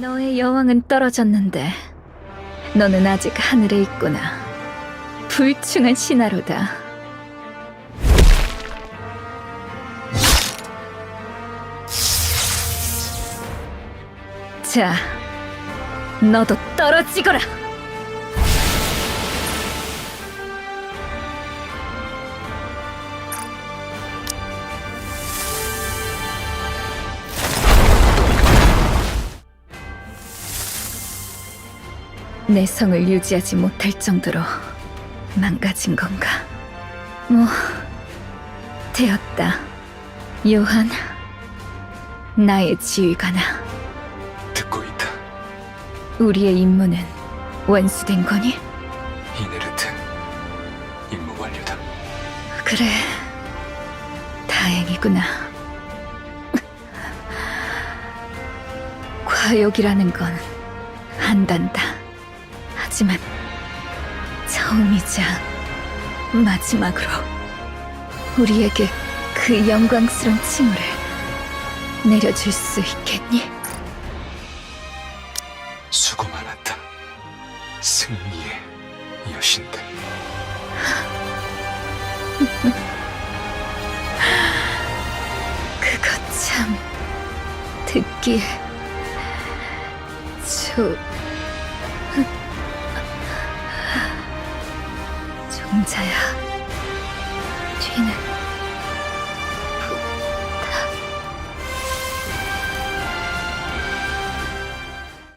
너의 여왕은 떨어졌는데 너는 아직 하늘에 있구나. 불충한 신하로다. 자, 너도 떨어지거라. 내 성을 유지하지 못할 정도로 망가진 건가? 뭐, 되었다. 요한, 나의 지휘관아. 듣고 있다. 우리의 임무는 완수된 거니? 이네르트. 임무 완료다. 그래, 다행이구나. 과욕이라는 건 안단다. 하지만 처음이자 마지막으로 우리에게 그 영광스러운 칭호를 내려줄 수 있겠니? 수고 많았다. 승리의 여신들. 그것 참 듣기에 좋... 자야 뒤는